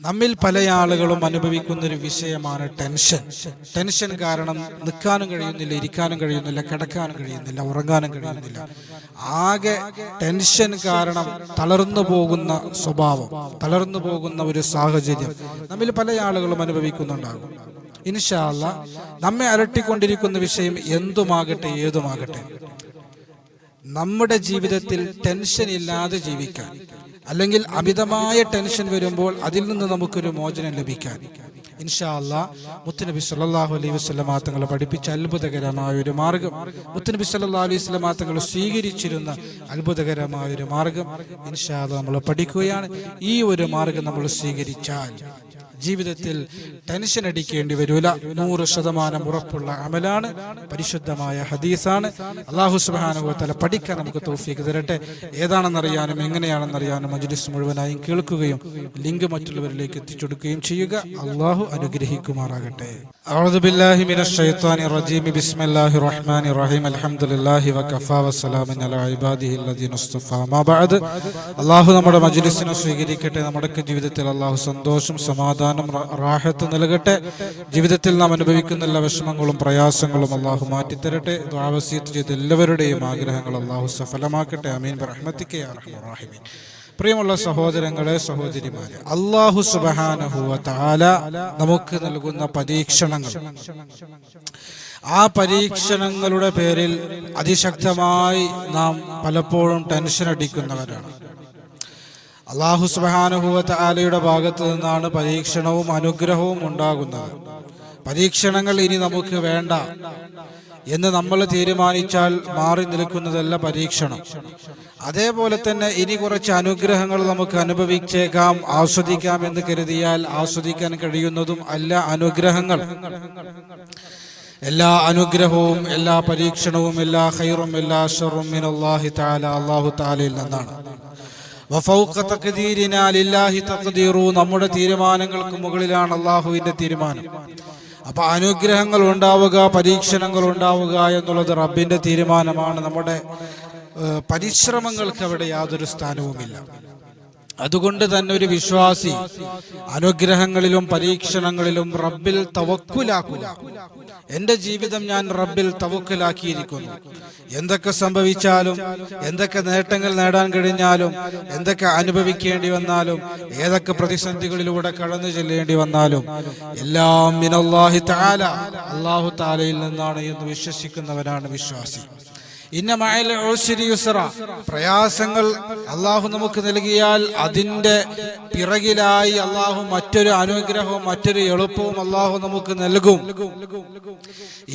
നമ്മിൽ പല ആളുകളും അനുഭവിക്കുന്ന ഒരു വിഷയമാണ് ടെൻഷൻ. ടെൻഷൻ കാരണം നിൽക്കാനും കഴിയുന്നില്ല ഇരിക്കാനും കഴിയുന്നില്ല കിടക്കാനും കഴിയുന്നില്ല ഉറങ്ങാനും കഴിയുന്നില്ല. ആകെ ടെൻഷൻ കാരണം തളർന്നു പോകുന്ന സ്വഭാവം തളർന്നു പോകുന്ന ഒരു സാഹചര്യം നമ്മിൽ പല ആളുകളും അനുഭവിക്കുന്നുണ്ടാകും. ഇൻഷാല്ല നമ്മെ അലട്ടിക്കൊണ്ടിരിക്കുന്ന വിഷയം എന്തുമാകട്ടെ ഏതുമാകട്ടെ. നമ്മുടെ ജീവിതത്തിൽ ടെൻഷൻ ഇല്ലാതെ ജീവിക്കാൻ അല്ലെങ്കിൽ അമിതമായ ടെൻഷൻ വരുമ്പോൾ അതിൽ നിന്ന് നമുക്കൊരു മോചനം ലഭിക്കാൻ. ഇൻഷാ അല്ലാ മുത്തുനബി സല്ലാഹു അലൈഹി വസല്ലമ തങ്ങൾ പഠിപ്പിച്ച അത്ഭുതകരമായ ഒരു മാർഗം. മുത്തുനബി സല്ലാ അലൈഹി വസല്ലമ തങ്ങൾ സ്വീകരിച്ചിരുന്ന അത്ഭുതകരമായ ഒരു മാർഗം ഇൻഷാ നമ്മൾ പഠിക്കുകയാണ്. ഈ ഒരു മാർഗം നമ്മൾ സ്വീകരിച്ചാൽ ജീവിതത്തിൽ ടെൻഷൻ അടിക്കേണ്ടി വരൂല. നൂറ് ശതമാനം ഉറപ്പുള്ള അമലാണ്. പരിശുദ്ധമായ ഹദീസാണ്. അള്ളാഹു സുബാനുഭവത്തല പഠിക്കാൻ നമുക്ക് തോഫിക്ക് തരട്ടെ. ഏതാണെന്നറിയാനും എങ്ങനെയാണെന്നറിയാനും മജ്ലിസ് മുഴുവനായും കേൾക്കുകയും ലിങ്ക് മറ്റുള്ളവരിലേക്ക് എത്തിച്ചെടുക്കുകയും ചെയ്യുക. അള്ളാഹു അനുഗ്രഹിക്കുമാറാകട്ടെ. أعوذ بالله من الشيطان الرجيم بسم الله الرحمن الرحيم الحمد لله وكفى وسلام على عباده الذين اصطفى ما بعد അള്ളാഹു നമ്മുടെ മജ്ലിസിനെ സ്വീകരിക്കട്ടെ നമ്മുടെ ജീവിതത്തിൽ അള്ളാഹു സന്തോഷം സമാധാനം റ- റാഹത്ത് നൽകട്ടെ ജീവിതത്തിൽ നാം അനുഭവിക്കുന്ന എല്ലാ വിഷമങ്ങളും പ്രയാസങ്ങളും അള്ളാഹു മാറ്റിത്തരട്ടെ ദ്വാവസീത്ത് ചെയ്ത എല്ലാവരുടെയും ആഗ്രഹങ്ങൾ അള്ളാഹു സഫലമാക്കട്ടെ അമീൻ റഹ്മത്തിക്കെ റഹ്മീൻ പ്രിയമുള്ള സഹോദരങ്ങളെ സഹോദരിമാരെ അള്ളാഹു സുബഹാനഹുവ താല നമുക്ക് നൽകുന്ന പരീക്ഷണങ്ങൾ. ആ പരീക്ഷണങ്ങളുടെ പേരിൽ അതിശക്തമായി നാം പലപ്പോഴും ടെൻഷൻ അടിക്കുന്നവരാണ്. അള്ളാഹു സുബാനുഭൂവത്ത് ആലയുടെ ഭാഗത്ത് നിന്നാണ് പരീക്ഷണവും അനുഗ്രഹവും ഉണ്ടാകുന്നത്. പരീക്ഷണങ്ങൾ ഇനി നമുക്ക് വേണ്ട എന്ന് നമ്മൾ തീരുമാനിച്ചാൽ മാറി നിൽക്കുന്നതല്ല പരീക്ഷണം. അതേപോലെ തന്നെ ഇനി കുറച്ച് അനുഗ്രഹങ്ങൾ നമുക്ക് അനുഭവിച്ചേക്കാം ആസ്വദിക്കാം എന്ന് കരുതിയാൽ ആസ്വദിക്കാൻ കഴിയുന്നതും അല്ല അനുഗ്രഹങ്ങൾ. എല്ലാ അനുഗ്രഹവും എല്ലാ പരീക്ഷണവും എല്ലാ ഹൈറും എല്ലാ ഷറും അള്ളാഹു തആലയിൽ നിന്നാണ്. നമ്മുടെ തീരുമാനങ്ങൾക്ക് മുകളിലാണ് അള്ളാഹുവിന്റെ തീരുമാനം. അപ്പൊ അനുഗ്രഹങ്ങൾ ഉണ്ടാവുക പരീക്ഷണങ്ങൾ ഉണ്ടാവുക എന്നുള്ളത് റബ്ബിന്റെ തീരുമാനമാണ്. നമ്മുടെ പരിശ്രമങ്ങൾക്ക് അവിടെ യാതൊരു സ്ഥാനവുമില്ല. അതുകൊണ്ട് തന്നെ ഒരു വിശ്വാസി അനുഗ്രഹങ്ങളിലും പരീക്ഷണങ്ങളിലും റബ്ബിൽ തവക്കുലാക്കുക എന്റെ ജീവിതം ഞാൻ റബ്ബിൽ തവക്കുലാക്കിയിരിക്കുന്നു. എന്തൊക്കെ സംഭവിച്ചാലും എന്തൊക്കെ നേട്ടങ്ങൾ നേടാൻ കഴിഞ്ഞാലും എന്തൊക്കെ അനുഭവിക്കേണ്ടി വന്നാലും ഏതൊക്കെ പ്രതിസന്ധികളിലൂടെ കടന്നു ചെല്ലേണ്ടി വന്നാലും എല്ലാം മിനല്ലാഹി അള്ളാഹു താലയിൽ നിന്നാണ് എന്ന് വിശ്വസിക്കുന്നവനാണ് വിശ്വാസി. പ്രയാസങ്ങൾ അള്ളാഹു നമുക്ക് നൽകിയാൽ അതിന്റെ പിറകിലായി അള്ളാഹു മറ്റൊരു അനുഗ്രഹവും മറ്റൊരു എളുപ്പവും അള്ളാഹു നമുക്ക് നൽകും.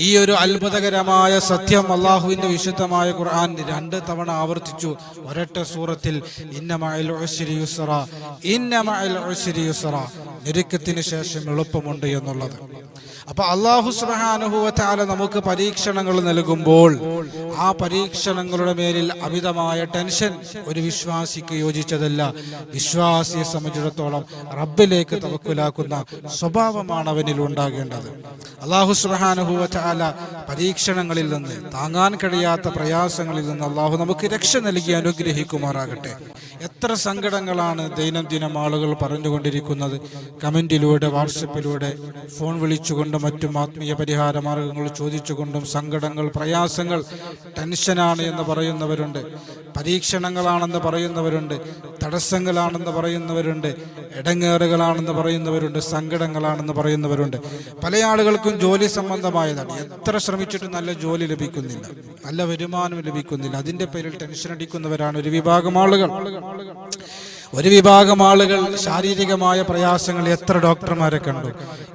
ഈ ഒരു അത്ഭുതകരമായ സത്യം അള്ളാഹുവിന്റെ വിശുദ്ധമായ ഖുർആൻ രണ്ട് തവണ ആവർത്തിച്ചു. ഒരൊറ്റ സൂറത്തിൽ ഇന്ന മഅൽ ഉസ്രി യുസ്ര ഇന്ന മഅൽ ഉസ്രി യുസ്ര ഞെരുക്കത്തിന് ശേഷം എളുപ്പമുണ്ട് എന്നുള്ളത്. അപ്പൊ അള്ളാഹു സുബാനുഭവത്താല നമുക്ക് പരീക്ഷണങ്ങൾ നൽകുമ്പോൾ ആ പരീക്ഷണങ്ങളുടെ മേലിൽ അമിതമായ ടെൻഷൻ ഒരു വിശ്വാസിക്ക് യോജിച്ചതല്ല. വിശ്വാസിയെ സംബന്ധിച്ചിടത്തോളം റബ്ബിലേക്ക് തവക്കുലാക്കുന്ന സ്വഭാവമാണ് അവനിൽ ഉണ്ടാകേണ്ടത്. അള്ളാഹു സുബാനുഭവത്താല പരീക്ഷണങ്ങളിൽ നിന്ന് താങ്ങാൻ കഴിയാത്ത പ്രയാസങ്ങളിൽ നിന്ന് അള്ളാഹു നമുക്ക് രക്ഷ നൽകി അനുഗ്രഹിക്കുമാറാകട്ടെ. എത്ര സങ്കടങ്ങളാണ് ദൈനംദിനം ആളുകൾ പറഞ്ഞുകൊണ്ടിരിക്കുന്നത്. കമന്റിലൂടെ വാട്സപ്പിലൂടെ ഫോൺ വിളിച്ചുകൊണ്ടും മറ്റും ആത്മീയ പരിഹാര മാർഗങ്ങൾ ചോദിച്ചുകൊണ്ടും സങ്കടങ്ങൾ പ്രയാസങ്ങൾ ടെൻഷനാണ് എന്ന് പറയുന്നവരുണ്ട്. പരീക്ഷണങ്ങളാണെന്ന് പറയുന്നവരുണ്ട്. തടസ്സങ്ങളാണെന്ന് പറയുന്നവരുണ്ട്. ഇടങ്ങേറുകളാണെന്ന് പറയുന്നവരുണ്ട്. സങ്കടങ്ങളാണെന്ന് പറയുന്നവരുണ്ട്. പല ആളുകൾക്കും ജോലി സംബന്ധമായതാണ്. എത്ര ശ്രമിച്ചിട്ടും നല്ല ജോലി ലഭിക്കുന്നില്ല. നല്ല വരുമാനം ലഭിക്കുന്നില്ല. അതിന്റെ പേരിൽ ടെൻഷൻ അടിക്കുന്നവരാണ് ഒരു വിഭാഗം ആളുകൾ. ഒരു വിഭാഗം ആളുകൾ ശാരീരികമായ പ്രയാസങ്ങൾ എത്ര ഡോക്ടർമാരെ കണ്ടു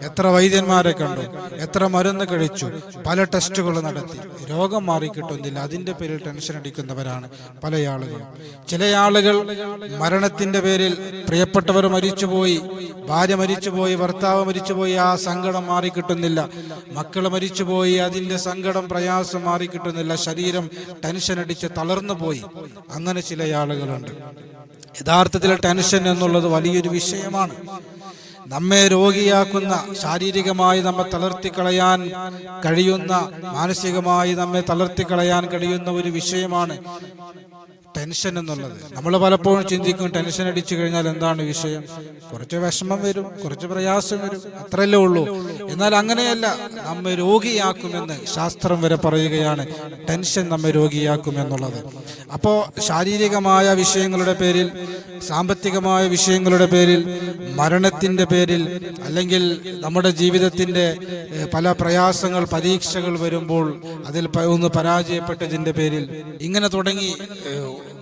എത്ര വൈദ്യന്മാരെ കണ്ടു എത്ര മരുന്ന് കഴിച്ചു പല ടെസ്റ്റുകൾ നടത്തി. രോഗം മാറി കിട്ടുന്നില്ല അതിന്റെ പേരിൽ ടെൻഷൻ അടിക്കുന്നവരാണ് പല ആളുകളും. ചില ആളുകൾ മരണത്തിന്റെ പേരിൽ പ്രിയപ്പെട്ടവർ മരിച്ചുപോയി ഭാര്യ മരിച്ചുപോയി ഭർത്താവ് മരിച്ചുപോയി ആ സങ്കടം മാറി കിട്ടുന്നില്ല മക്കൾ മരിച്ചുപോയി അതിന്റെ സങ്കടം പ്രയാസം മാറി കിട്ടുന്നില്ല ശരീരം ടെൻഷൻ അടിച്ച് തളർന്നു പോയി അങ്ങനെ ചില ആളുകളുണ്ട്. യഥാർത്ഥത്തിൽ ടെൻഷൻ എന്നുള്ളത് വലിയൊരു വിഷയമാണ്. നമ്മെ രോഗിയാക്കുന്ന ശാരീരികമായി നമ്മെ തളർത്തിക്കളയാൻ കഴിയുന്ന മാനസികമായി നമ്മെ തളർത്തിക്കളയാൻ കഴിയുന്ന ഒരു വിഷയമാണ് ടെൻഷൻ എന്നുള്ളത്. നമ്മൾ പലപ്പോഴും ചിന്തിക്കും ടെൻഷൻ അടിച്ചു കഴിഞ്ഞാൽ എന്താണ് വിഷയം? കുറച്ച് വിഷമം വരും കുറച്ച് പ്രയാസം വരും അത്രയല്ലേ ഉള്ളൂ. എന്നാൽ അങ്ങനെയല്ല നമ്മെ രോഗിയാക്കുമെന്ന് ശാസ്ത്രം വരെ പറയുകയാണ് ടെൻഷൻ നമ്മെ രോഗിയാക്കും എന്നുള്ളത്. അപ്പോൾ ശാരീരികമായ വിഷയങ്ങളുടെ പേരിൽ സാമ്പത്തികമായ വിഷയങ്ങളുടെ പേരിൽ മരണത്തിന്റെ പേരിൽ അല്ലെങ്കിൽ നമ്മുടെ ജീവിതത്തിന്റെ പല പ്രയാസങ്ങൾ പരീക്ഷകൾ വരുമ്പോൾ അതിൽ ഒന്ന് പരാജയപ്പെട്ടതിന്റെ പേരിൽ ഇങ്ങനെ തുടങ്ങി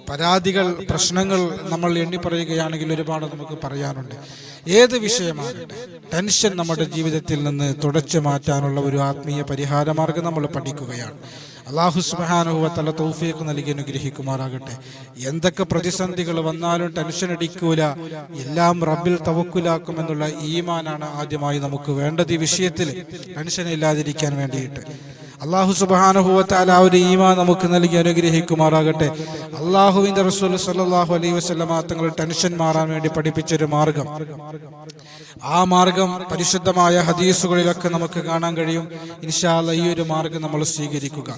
പരാതികൾ പ്രശ്നങ്ങൾ നമ്മൾ എണ്ണി പറയുകയാണെങ്കിൽ ഒരുപാട് നമുക്ക് പറയാനുണ്ട്. ഏത് വിഷയമാകട്ടെ ടെൻഷൻ നമ്മുടെ ജീവിതത്തിൽ നിന്ന് തുടച്ചു മാറ്റാനുള്ള ഒരു ആത്മീയ പരിഹാര മാർഗം നമ്മൾ പഠിക്കുകയാണ്. അള്ളാഹു സുബാനുഭവത്തല്ല തൗഫീഖ് നൽകി അനുഗ്രഹിക്കുമാറാകട്ടെ. എന്തൊക്കെ പ്രതിസന്ധികൾ വന്നാലും ടെൻഷൻ അടിക്കൂല. എല്ലാം റബ്ബിൽ തവക്കുലാക്കുമെന്നുള്ള ഈമാനാണ് ആദ്യമായി നമുക്ക് വേണ്ടത് ഈ വിഷയത്തിൽ. ടെൻഷൻ ഇല്ലാതിരിക്കാൻ വേണ്ടിയിട്ട്. അള്ളാഹു സുബാനുഭവത്താൽ ആ ഒരു ഈമാ നമുക്ക് നൽകി അനുഗ്രഹിക്കുമാറാകട്ടെ. അള്ളാഹുവിന്റെ റസൂൽ സല്ലാഹു അലൈഹി വസ്ലമ തങ്ങൾ ടെൻഷൻ മാറാൻ വേണ്ടി പഠിപ്പിച്ചൊരു മാർഗം. ആ മാർഗം പരിശുദ്ധമായ ഹദീസുകളിലൊക്കെ നമുക്ക് കാണാൻ കഴിയും. ഇൻഷാല്ല ഈ ഒരു മാർഗം നമ്മൾ സ്വീകരിക്കുക.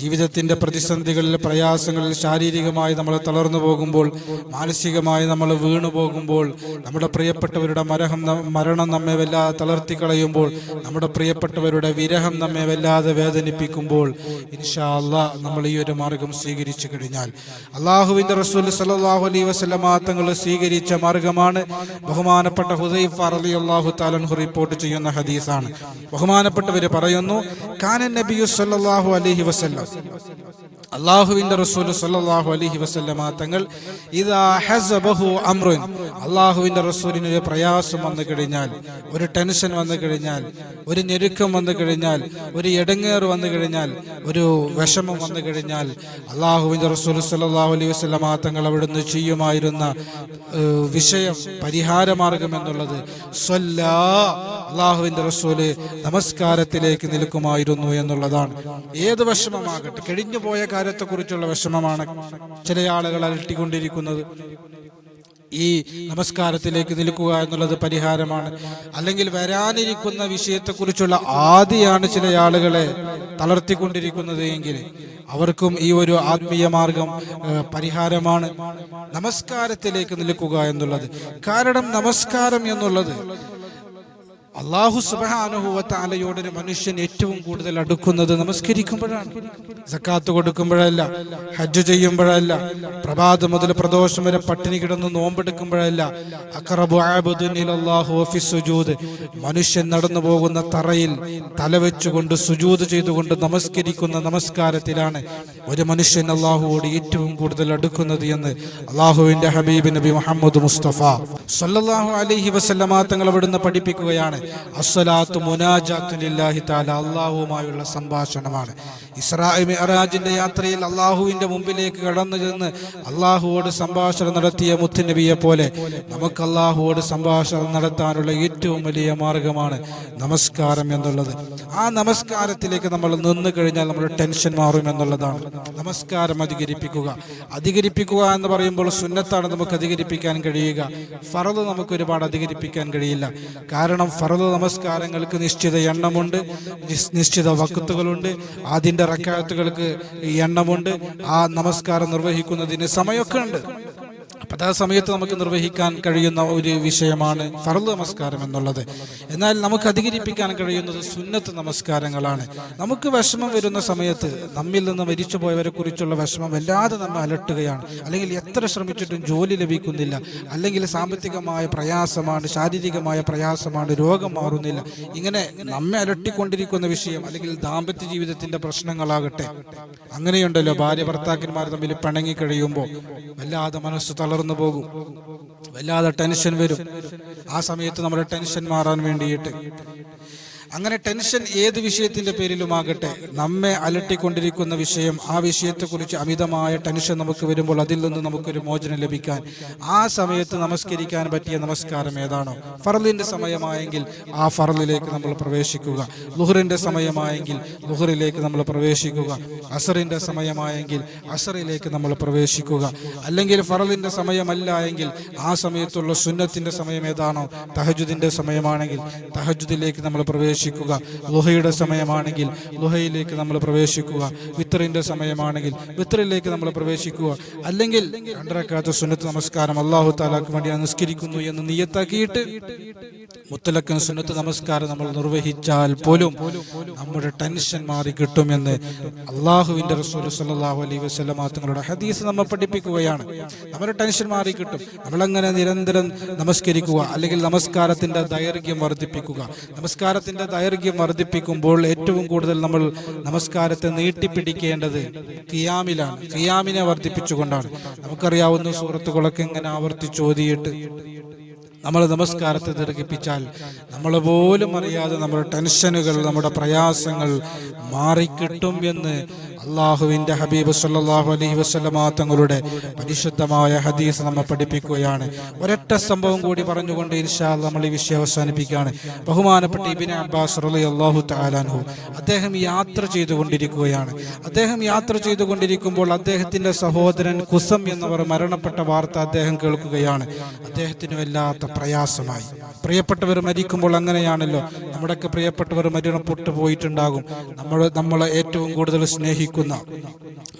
ജീവിതത്തിന്റെ പ്രതിസന്ധികളിൽ പ്രയാസങ്ങളിൽ ശാരീരികമായി നമ്മൾ തളർന്നു പോകുമ്പോൾ മാനസികമായി നമ്മൾ വീണു പോകുമ്പോൾ നമ്മുടെ പ്രിയപ്പെട്ടവരുടെ മരഹം മരണം നമ്മെ വല്ലാതെ തളർത്തി കളയുമ്പോൾ നമ്മുടെ പ്രിയപ്പെട്ടവരുടെ വിരഹം നമ്മെ വല്ലാതെ വേദനിപ്പിക്കുമ്പോൾ ഇൻഷാ അല്ലാ നമ്മൾ ഈ ഒരു മാർഗം സ്വീകരിച്ചു കഴിഞ്ഞാൽ. അള്ളാഹുവിന്റെ റസൂൽ സലാഹു അലൈ വസ്ലമാങ്ങൾ സ്വീകരിച്ച മാർഗമാണ്. ബഹുമാനപ്പെട്ട ഹുസൈഫ് അറലി അള്ളാഹു താലൻഹു റിപ്പോർട്ട് ചെയ്യുന്ന ഹദീസാണ്. ബഹുമാനപ്പെട്ടവര് പറയുന്നു കാനൻ നബിയു സല്ലല്ലാഹു അലൈഹി Dios en. അള്ളാഹുവിന്റെ റസൂൽ സല്ലല്ലാഹു അലഹി വസല്ലമ തങ്ങൾ ഹസബഹു അള്ളാഹുവിന്റെ റസൂലിന് ഒരു പ്രയാസം വന്നു കഴിഞ്ഞാൽ ഒരു ടെൻഷൻ വന്നു കഴിഞ്ഞാൽ ഒരു ഞെരുക്കം വന്നു കഴിഞ്ഞാൽ ഒരു ഇടങ്ങേറ് വന്നു കഴിഞ്ഞാൽ ഒരു വിഷമം വന്നു കഴിഞ്ഞാൽ അള്ളാഹുവിന്റെ റസൂൽ സല്ലല്ലാഹു അലൈഹി വസല്ലമ തങ്ങൾ അവിടുന്ന് ചെയ്യുമായിരുന്ന വിഷയം പരിഹാരമാർഗം എന്നുള്ളത് അള്ളാഹുവിന്റെ റസൂൽ നമസ്കാരത്തിലേക്ക് നിൽക്കുമായിരുന്നു എന്നുള്ളതാണ്. ഏത് വിഷമമാകട്ടെ കഴിഞ്ഞു പോയ കാര്യത്തെക്കുറിച്ചുള്ള വിഷമമാണ് ചില ആളുകൾ അലട്ടിക്കൊണ്ടിരിക്കുന്നത്. ഈ നമസ്കാരത്തിലേക്ക് നിൽക്കുക എന്നുള്ളത് പരിഹാരമാണ്. അല്ലെങ്കിൽ വരാനിരിക്കുന്ന വിഷയത്തെക്കുറിച്ചുള്ള ആദിയാണ് ചില ആളുകളെ തളർത്തിക്കൊണ്ടിരിക്കുന്നത് എങ്കിൽ അവർക്കും ഈ ഒരു ആത്മീയ മാർഗം പരിഹാരമാണ് നമസ്കാരത്തിലേക്ക് നിൽക്കുക എന്നുള്ളത്. കാരണം നമസ്കാരം എന്നുള്ളത് അള്ളാഹു സുബാനുഭവത്താലയോട് ഒരു മനുഷ്യൻ ഏറ്റവും കൂടുതൽ അടുക്കുന്നത് നമസ്കരിക്കുമ്പോഴാണ്. സക്കാത്ത് കൊടുക്കുമ്പോഴല്ല ഹജ്ജ് ചെയ്യുമ്പോഴല്ല പ്രഭാതം മുതൽ പ്രദോഷം വരെ പട്ടിണി കിടന്ന് നോമ്പെടുക്കുമ്പോഴല്ല. സുജൂദ്. മനുഷ്യൻ നടന്നു പോകുന്ന തറയിൽ തലവെച്ചുകൊണ്ട് സുജൂദ് ചെയ്തുകൊണ്ട് നമസ്കരിക്കുന്ന നമസ്കാരത്തിലാണ് ഒരു മനുഷ്യൻ അള്ളാഹുവോട് ഏറ്റവും കൂടുതൽ അടുക്കുന്നത് എന്ന് അള്ളാഹുവിന്റെ ഹബീബ് നബി മുഹമ്മദ് മുസ്തഫ സല്ലാഹു അലഹി വസല്ലമ തങ്ങൾ അവിടുന്ന് പഠിപ്പിക്കുകയാണ്. അസ്സലാത്തു അള്ളാഹുവുമായുള്ള സംഭാഷണമാണ്. ഇസ്രാ മിഅറാജിന്റെ യാത്രയിൽ അള്ളാഹുവിന്റെ മുമ്പിലേക്ക് കടന്നു ചെന്ന് അള്ളാഹുവോട് സംഭാഷണം നടത്തിയ മുത്തുനബിയെ പോലെ നമുക്ക് അള്ളാഹുവോട് സംഭാഷണം നടത്താനുള്ള ഏറ്റവും വലിയ മാർഗമാണ് നമസ്കാരം എന്നുള്ളത്. ആ നമസ്കാരത്തിലേക്ക് നമ്മൾ നിന്ന് കഴിഞ്ഞാൽ നമ്മുടെ ടെൻഷൻ മാറും എന്നുള്ളതാണ്. നമസ്കാരം അധികരിപ്പിക്കുക. അധികരിപ്പിക്കുക എന്ന് പറയുമ്പോൾ സുന്നത്താണ് നമുക്ക് അധികരിപ്പിക്കാൻ കഴിയുക. ഫറദ് നമുക്ക് ഒരുപാട് അധികരിപ്പിക്കാൻ കഴിയില്ല. കാരണം ഫറദ് നമസ്കാരങ്ങൾക്ക് നിശ്ചിത എണ്ണമുണ്ട് നിശ്ചിത വക്കത്തുകളുണ്ട് അതിന്റെ റക്കാത്തുകൾക്ക് എണ്ണമുണ്ട് ആ നമസ്കാരം നിർവഹിക്കുന്നതിന് സമയമൊക്കെ ഉണ്ട്. അപ്പം ആ സമയത്ത് നമുക്ക് നിർവഹിക്കാൻ കഴിയുന്ന ഒരു വിഷയമാണ് ഫർദ് നമസ്കാരം എന്നുള്ളത്. എന്നാൽ നമുക്ക് അധികരിപ്പിക്കാൻ കഴിയുന്നത് സുന്നത്ത് നമസ്കാരങ്ങളാണ്. നമുക്ക് വിഷമം വരുന്ന സമയത്ത് നമ്മിൽ നിന്ന് മരിച്ചു പോയവരെ കുറിച്ചുള്ള വിഷമം വല്ലാതെ നമ്മൾ അലട്ടുകയാണ്. അല്ലെങ്കിൽ എത്ര ശ്രമിച്ചിട്ടും ജോലി ലഭിക്കുന്നില്ല. അല്ലെങ്കിൽ സാമ്പത്തികമായ പ്രയാസമാണ് ശാരീരികമായ പ്രയാസമാണ് രോഗം മാറുന്നില്ല. ഇങ്ങനെ നമ്മെ അലട്ടിക്കൊണ്ടിരിക്കുന്ന വിഷയം അല്ലെങ്കിൽ ദാമ്പത്യ ജീവിതത്തിന്റെ പ്രശ്നങ്ങളാകട്ടെ. അങ്ങനെയുണ്ടല്ലോ ഭാര്യ ഭർത്താക്കന്മാർ തമ്മിൽ പിണങ്ങി കഴിയുമ്പോൾ വല്ലാതെ മനസ്സ് തളർന്നു പോകും. വല്ലാതെ ടെൻഷൻ വരും. ആ സമയത്ത് നമ്മുടെ ടെൻഷൻ മാറാൻ വേണ്ടിയിട്ട് അങ്ങനെ ടെൻഷൻ ഏത് വിഷയത്തിന്റെ പേരിലുമാകട്ടെ നമ്മെ അലട്ടിക്കൊണ്ടിരിക്കുന്ന വിഷയം ആ വിഷയത്തെക്കുറിച്ച് അമിതമായ ടെൻഷൻ നമുക്ക് വരുമ്പോൾ അതിൽ നിന്ന് നമുക്കൊരു മോചനം ലഭിക്കാൻ ആ സമയത്ത് നമസ്കരിക്കാൻ പറ്റിയ നമസ്കാരം ഏതാണോ? ഫറലിന്റെ സമയമായെങ്കിൽ ആ ഫറലിലേക്ക് നമ്മൾ പ്രവേശിക്കുക. ലുഹറിന്റെ സമയമായെങ്കിൽ ലുഹറിലേക്ക് നമ്മൾ പ്രവേശിക്കുക. അസറിന്റെ സമയമായെങ്കിൽ അസറിലേക്ക് നമ്മൾ പ്രവേശിക്കുക. അല്ലെങ്കിൽ ഫറലിന്റെ സമയമല്ല എങ്കിൽ ആ സമയത്തുള്ള സുന്നത്തിന്റെ സമയം ഏതാണോ? തഹജുദിന്റെ സമയമാണെങ്കിൽ തഹജുദിലേക്ക് നമ്മൾ പ്രവേശിക്കുക. പ്രവേശിക്കുക. ലുഹയുടെ സമയമാണെങ്കിൽ ലുഹയിലേക്ക് നമ്മൾ പ്രവേശിക്കുക. വിത്തറിന്റെ സമയമാണെങ്കിൽ വിത്രയിലേക്ക് നമ്മൾ പ്രവേശിക്കുക. അല്ലെങ്കിൽ രണ്ടരക്കാത്ത സുന്നത്ത് നമസ്കാരം അള്ളാഹു താലാക്ക് വേണ്ടി അനുസ്കരിക്കുന്നു നിസ്കരിക്കുന്നു എന്ന് നിയത്താക്കിയിട്ട് മുത്തലക്കൻ സുന്നത്ത് നമസ്കാരം നമ്മൾ നിർവഹിച്ചാൽ പോലും നമ്മുടെ ടെൻഷൻ മാറി കിട്ടുമെന്ന് അള്ളാഹുവിന്റെ റസൂൽ സല്ലല്ലാഹു അലൈഹി വസല്ലമ തങ്ങളുടെ ഹദീസ് നമ്മൾ പഠിപ്പിക്കുകയാണ്. നമ്മുടെ ടെൻഷൻ മാറി കിട്ടും. നമ്മളങ്ങനെ നിരന്തരം നമസ്കരിക്കുക. അല്ലെങ്കിൽ നമസ്കാരത്തിന്റെ ദൈർഘ്യം വർദ്ധിപ്പിക്കുക. നമസ്കാരത്തിന്റെ ദൈർഘ്യം വർദ്ധിപ്പിക്കുമ്പോൾ ഏറ്റവും കൂടുതൽ നമ്മൾ നമസ്കാരത്തെ നീട്ടിപ്പിടിക്കേണ്ടത് കിയാമിലാണ്. കിയാമിനെ വർദ്ധിപ്പിച്ചുകൊണ്ടാണ്. നമുക്കറിയാവുന്ന സുഹൃത്തുക്കളൊക്കെ ഇങ്ങനെ ആവർത്തിച്ച് ഓതിയിട്ട് നമ്മൾ നമസ്കാരത്തെ ദീർഘിപ്പിച്ചാൽ നമ്മൾ പോലും അറിയാതെ നമ്മുടെ ടെൻഷനുകൾ നമ്മുടെ പ്രയാസങ്ങൾ മാറിക്കിട്ടും എന്ന് അള്ളാഹുവിന്റെ ഹബീബ് സല്ലല്ലാഹു അലൈഹി വസല്ലമ തങ്ങളുടെ പരിശുദ്ധമായ ഹദീസ് നമ്മെ പഠിപ്പിക്കുകയാണ്. ഒരൊറ്റ സംഭവം കൂടി പറഞ്ഞുകൊണ്ട് ഇൻഷാ നമ്മൾ ഈ വിഷയം അവസാനിപ്പിക്കുകയാണ്. ബഹുമാനപ്പെട്ട ഇബിൻ അബ്ബാസ് അള്ളാഹു താലാൻഹു അദ്ദേഹം യാത്ര ചെയ്തുകൊണ്ടിരിക്കുകയാണ്. അദ്ദേഹം യാത്ര ചെയ്തുകൊണ്ടിരിക്കുമ്പോൾ അദ്ദേഹത്തിന്റെ സഹോദരൻ കുസം എന്നവർ മരണപ്പെട്ട വാർത്ത അദ്ദേഹം കേൾക്കുകയാണ്. അദ്ദേഹത്തിന് വല്ലാത്ത പ്രയാസമായി. പ്രിയപ്പെട്ടവർ മരിക്കുമ്പോൾ അങ്ങനെയാണല്ലോ. നമ്മുടെയൊക്കെ പ്രിയപ്പെട്ടവർ മരണപ്പെട്ടു പോയിട്ടുണ്ടാകും. നമ്മൾ നമ്മളെ ഏറ്റവും കൂടുതൽ സ്നേഹിക്കുന്ന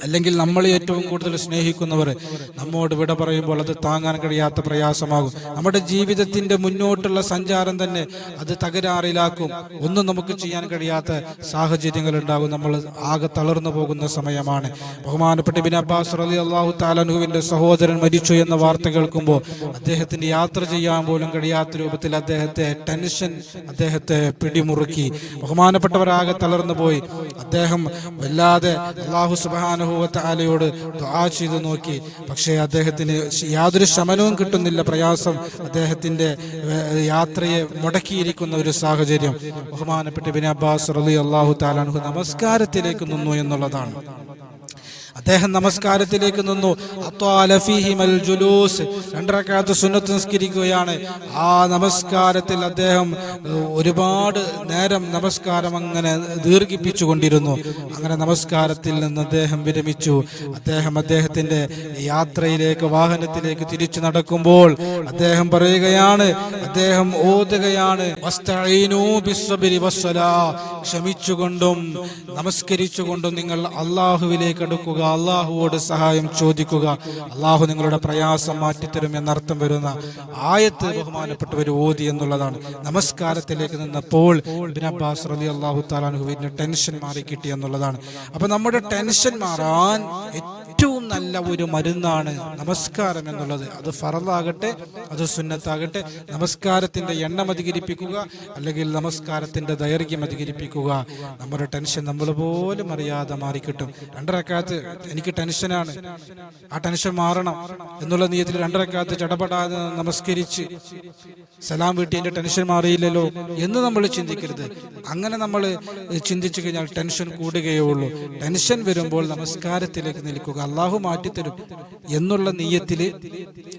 അല്ലെങ്കിൽ നമ്മൾ ഏറ്റവും കൂടുതൽ സ്നേഹിക്കുന്നവർ നമ്മോട് വിട പറയുമ്പോൾ അത് താങ്ങാൻ കഴിയാത്ത പ്രയാസമാകും. നമ്മുടെ ജീവിതത്തിന്റെ മുന്നോട്ടുള്ള സഞ്ചാരം തന്നെ അത് തകരാറിലാക്കും. ഒന്നും നമുക്ക് ചെയ്യാൻ കഴിയാത്ത സാഹചര്യങ്ങൾ ഉണ്ടാകും. നമ്മൾ ആകെ തളർന്നു പോകുന്ന സമയമാണ്. ബഹുമാനപ്പെട്ട ബിൻ അബ്ബാസ് അലി അള്ളാഹു താലനുവിന്റെ സഹോദരൻ മരിച്ചു എന്ന വാർത്ത കേൾക്കുമ്പോൾ അദ്ദേഹത്തിന് യാത്ര ചെയ്യാൻ പോലും കഴിയാത്ത രൂപത്തിൽ അദ്ദേഹത്തെ ടെൻഷൻ അദ്ദേഹത്തെ പിടിമുറുക്കി. ബഹുമാനപ്പെട്ടവരാകെ തളർന്നു പോയി. അദ്ദേഹം വല്ലാതെ അള്ളാഹു സുബാനുഭവത്തെ ആലയോട് ദുആ ചെയ്തു നോക്കി. പക്ഷേ അദ്ദേഹത്തിന് യാതൊരു ശമനവും കിട്ടുന്നില്ല പ്രയാസം. അദ്ദേഹത്തിന്റെ യാത്രയെ മുടക്കിയിരിക്കുന്ന ഒരു സാഹചര്യം. ബഹുമാനപ്പെട്ട ബിൻ അബ്ബാസ് റലി അള്ളാഹു താലാൻഹു നമസ്കാരത്തിലേക്ക് നിന്നു എന്നുള്ളതാണ്. അദ്ദേഹം നമസ്കാരത്തിലേക്ക് നിന്നു. ജുലൂസ്. രണ്ടരക്കാലത്ത് സുന്നത്ത് നിസ്കരിക്കുകയാണ്. ആ നമസ്കാരത്തിൽ അദ്ദേഹം ഒരുപാട് നേരം നമസ്കാരം അങ്ങനെ ദീർഘിപ്പിച്ചു കൊണ്ടിരുന്നു അങ്ങനെ നമസ്കാരത്തിൽ നിന്ന് അദ്ദേഹം വിരമിച്ചു. അദ്ദേഹം അദ്ദേഹത്തിന്റെ യാത്രയിലേക്ക് വാഹനത്തിലേക്ക് തിരിച്ചു നടക്കുമ്പോൾ അദ്ദേഹം പറയുകയാണ് അദ്ദേഹം ഓതുകയാണ്. ക്ഷമിച്ചുകൊണ്ടും നമസ്കരിച്ചുകൊണ്ടും നിങ്ങൾ അള്ളാഹുവിലേക്ക് അടുക്കുക. അള്ളാഹുവോട് സഹായം ചോദിക്കുക. അള്ളാഹു നിങ്ങളുടെ പ്രയാസം മാറ്റിത്തരും എന്നർത്ഥം വരുന്ന ആയത്ത് ബഹുമാനപ്പെട്ടവർ ഓതി എന്നുള്ളതാണ്. നമസ്കാരത്തിലേക്ക് നിന്നപ്പോൾ അബ്ബാസ് റലി അള്ളാഹു താലാൻ ടെൻഷൻ മാറി കിട്ടി എന്നുള്ളതാണ്. അപ്പൊ നമ്മുടെ ടെൻഷൻ മാറാൻ നല്ല ഒരു മരുന്നാണ് നമസ്കാരം എന്നുള്ളത്. അത് ഫറലാകട്ടെ അത് സുന്നത്താകട്ടെ. നമസ്കാരത്തിന്റെ എണ്ണം അധികരിപ്പിക്കുക അല്ലെങ്കിൽ നമസ്കാരത്തിന്റെ ദൈർഘ്യം അധികരിപ്പിക്കുക. നമ്മുടെ ടെൻഷൻ നമ്മൾ പോലും അറിയാതെ മാറിക്കിട്ടും. രണ്ടരക്കാലത്ത് എനിക്ക് ടെൻഷനാണ്. ആ ടെൻഷൻ മാറണം എന്നുള്ള നീയത്തിൽ രണ്ടരക്കാലത്ത് ചടപടാതെ നമസ്കരിച്ച് സലാം വീട്ടി എന്റെ ടെൻഷൻ മാറിയില്ലല്ലോ എന്ന് നമ്മൾ ചിന്തിക്കരുത്. അങ്ങനെ നമ്മൾ ചിന്തിച്ചു കഴിഞ്ഞാൽ ടെൻഷൻ കൂടുകയേ ഉള്ളൂ ടെൻഷൻ വരുമ്പോൾ നമസ്കാരത്തിലേക്ക് നിൽക്കുക. അള്ളാഹു മാറ്റിത്തരും. എന്നുള്ള നീയത്തിൽ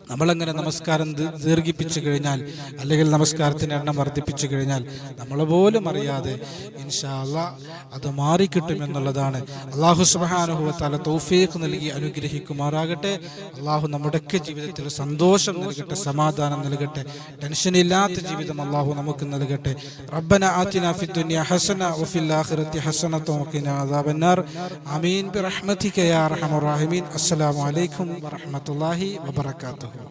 നമ്മളങ്ങനെ നമസ്കാരം ദീർഘിപ്പിച്ചു കഴിഞ്ഞാൽ അല്ലെങ്കിൽ നമസ്കാരത്തിന്റെ എണ്ണം വർദ്ധിപ്പിച്ചു കഴിഞ്ഞാൽ നമ്മൾ പോലും അറിയാതെ ഇൻഷാല്ല അത് മാറിക്കിട്ടും എന്നുള്ളതാണ്. അള്ളാഹു സുബാനുഭവത്താല തൗഫീഖ് നൽകി അനുഗ്രഹിക്കുമാറാകട്ടെ. അള്ളാഹു നമ്മുടെയൊക്കെ ജീവിതത്തിൽ സന്തോഷം നൽകട്ടെ സമാധാനം നൽകട്ടെ ടെൻഷൻ ഇല്ലാത്ത ജീവിതം അള്ളാഹു നമുക്ക് നൽകട്ടെ റബ്ബന ആതിന ഫി ദുനിയ ഹസന വഫിൽ ആഖിറതി ഹസനത വഖിന അദാബന്നാർ ആമീൻ ബിറഹ്മതിക യാ അർഹമർ റഹീമീൻ അസ്സലാമു അലൈക്കും വറഹ്മത്തുള്ളാഹി വബറകാതുഹു